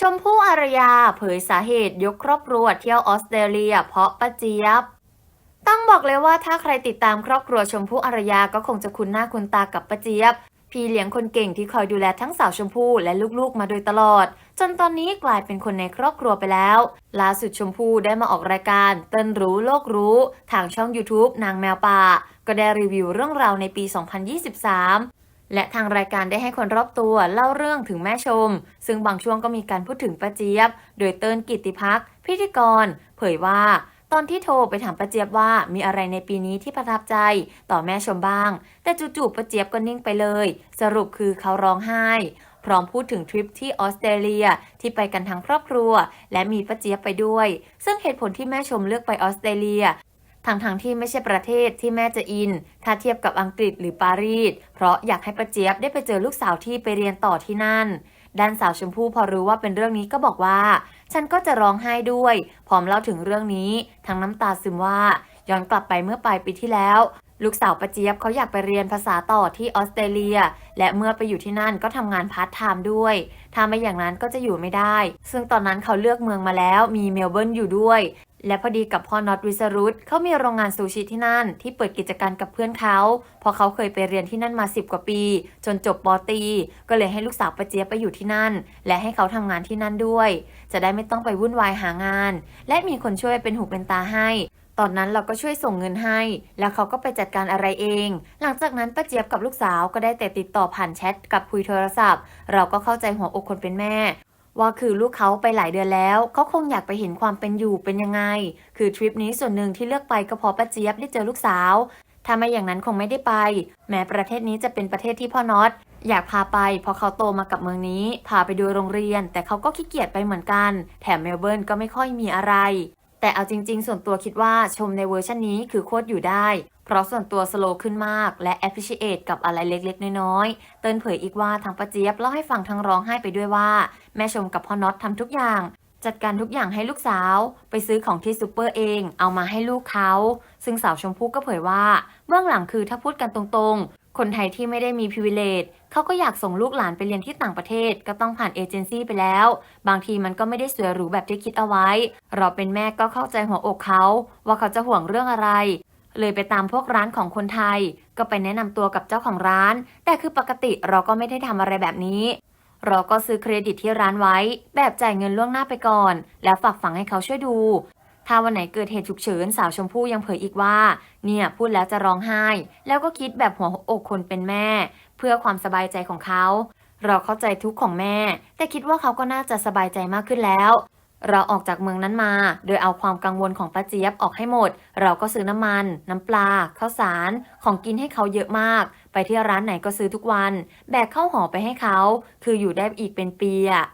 ชมพู่อารยาเผยสาเหตุยกครอบครัวเที่ยวออสเตรเลีย เพราะป้าเจี๊ยบ ต้องบอกเลยว่าถ้าใครติดตามครอบครัวชมพู่อารยาก็คงจะคุ้นหน้าคุ้นตากับป้าเจี๊ยบ พี่เลี้ยงคนเก่งที่คอยดูแลทั้งสาวชมพู่และลูกๆ มาโดยตลอด จนตอนนี้กลายเป็นคนในครอบครัวไปแล้วล่าสุดชมพู่ได้มาออกรายการ เต้นรู้โลกรู้ ทางช่อง YouTube นางแมวป่าก็ได้รีวิวเรื่องราวในปี 2023 และทางรายการได้ให้คนรอบตัวเล่าเรื่องถึงแม่ชม ซึ่งบางช่วงก็มีการพูดถึงป้าเจี๊ยบ โดยเติ้นกิติพักพิธีกร เผยว่า ตอนที่โทรไปถามป้าเจี๊ยบว่ามีอะไรในปีนี้ที่ประทับใจต่อแม่ชมบ้าง แต่จู่ๆป้าเจี๊ยบก็นิ่งไปเลย สรุปคือเขาร้องไห้ พร้อมพูดถึงทริปที่ออสเตรเลียที่ไปกันทั้งครอบครัว และมีป้าเจี๊ยบไปด้วย ซึ่งเหตุผลที่แม่ชมเลือกไปออสเตรเลีย ทางทางๆที่ไม่ใช่ประเทศที่แม่จะอิน ถ้าเทียบกับอังกฤษหรือปารีส เพราะอยากให้ประเจี๊ยบได้ไปเจอลูกสาวที่ไปเรียนต่อที่นั่น ด้านสาวชมพู่พอรู้ว่าเป็นเรื่องนี้ก็บอกว่า ฉันก็จะร้องไห้ด้วย พร้อมเล่าถึงเรื่องนี้ ทั้งน้ำตาซึมว่าย้อนกลับไปเมื่อปลายปีที่แล้ว ลูกสาวประเจี๊ยบเขาอยากไปเรียนภาษาต่อที่ออสเตรเลีย และเมื่อไปอยู่ที่นั่นก็ทำงานพาร์ทไทม์ด้วย ถ้าไม่อย่างนั้นก็จะอยู่ไม่ได้ ซึ่งตอนนั้นเขาเลือกเมืองมาแล้วมีเมลเบิร์นอยู่ด้วย และพอดีกับพ่อน็อตวิสรุตเขามีโรงงานซูชิที่นั่น ที่เปิดกิจการกับเพื่อนเขาพราะเขาเคยไปเรียนที่นั่นมา 10 กว่าปี จนจบปอตี ก็เลยให้ลูกสาวประเจี๊ยบไปอยู่ที่นั่น และให้เขาทำงานที่นั่นด้วย จะได้ไม่ต้องไปวุ่นวายหางาน และมีคนช่วยเป็นหูเป็นตาให้ ตอนนั้นเราก็ช่วยส่งเงินให้ แล้วเขาก็ไปจัดการอะไรเอง หลังจากนั้นป้าเจี๊ยบกับลูกสาวก็ได้แต่ติดต่อผ่านแชทกับคุยโทรศัพท์ เราก็เข้าใจหัวอกคนเป็นแม่ว่าคือลูกเขาไปหลายเดือนแล้วเขาคงอยากไปเห็นความเป็นอยู่เป็นยังไง คือทริปนี้ส่วนหนึ่งที่เลือกไปก็เพราะป้าเจี๊ยบได้เจอลูกสาว ถ้าไม่อย่างนั้นคงไม่ได้ไป แม้ประเทศนี้จะเป็นประเทศที่พ่อน็อตอยากพาไปเพราะเขาโตมากับเมืองนี้ พาไปดูโรงเรียน แต่เขาก็ขี้เกียจไปเหมือนกัน แถมเมลเบิร์นก็ไม่ค่อยมีอะไร แต่เอาจริง ๆ ส่วนตัวคิดว่าชมในเวอร์ชันนี้คือโคตรอยู่ได้ เพราะส่วนตัวสโลว์ขึ้นมาก และ appreciate กับอะไรเล็กๆ น้อยๆ เติ้นเผยอีกว่าทางป้าเจี๊ยบเล่าให้ฟังทั้งร้องไห้ไปด้วยว่า แม่ชมกับพ่อน็อตทำทุกอย่าง จัดการทุกอย่างให้ลูกสาว ไปซื้อของที่ซูเปอร์เอง เอามาให้ลูกเขา ซึ่งสาวชมพู่ก็เผยว่าเบื้องหลังคือถ้าพูดกันตรงๆ คนไทยที่ไม่ได้มีพิเวเลตเขาก็อยากส่งลูกหลานไปเรียนที่ต่างประเทศ ก็ต้องผ่านเอเจนซี่ไปแล้ว บางทีมันก็ไม่ได้สวยหรูแบบที่คิดเอาไว้ เราเป็นแม่ก็เข้าใจหัวอกเขา ว่าเขาจะห่วงเรื่องอะไร เลยไปตามพวกร้านของคนไทย ก็ไปแนะนำตัวกับเจ้าของร้าน แต่คือปกติเราก็ไม่ได้ทำอะไรแบบนี้ เราก็ซื้อเครดิตที่ร้านไว้ แบบจ่ายเงินล่วงหน้าไปก่อน แล้วฝากฝังให้เขาช่วยดู ถ้าวันไหนเกิดเหตุฉุกเฉินสาวชมพู่ยังเผยอีกว่า เนี่ยพูดแล้วจะร้องไห้ แล้วก็คิดแบบหัวอกคนเป็นแม่ เพื่อความสบายใจของเขา เราเข้าใจทุกข์ของแม่ แต่คิดว่าเขาก็น่าจะสบายใจมากขึ้นแล้วเราออกจากเมืองนั้นมา โดยเอาความกังวลของป้าเจี๊ยบออกให้หมด เราก็ซื้อน้ำมัน น้ำปลา ข้าวสาร ของกินให้เขาเยอะมาก ไปที่ร้านไหนก็ซื้อทุกวัน แบกข้าวห่อไปให้เขา คืออยู่ได้อีกเป็นปีอะ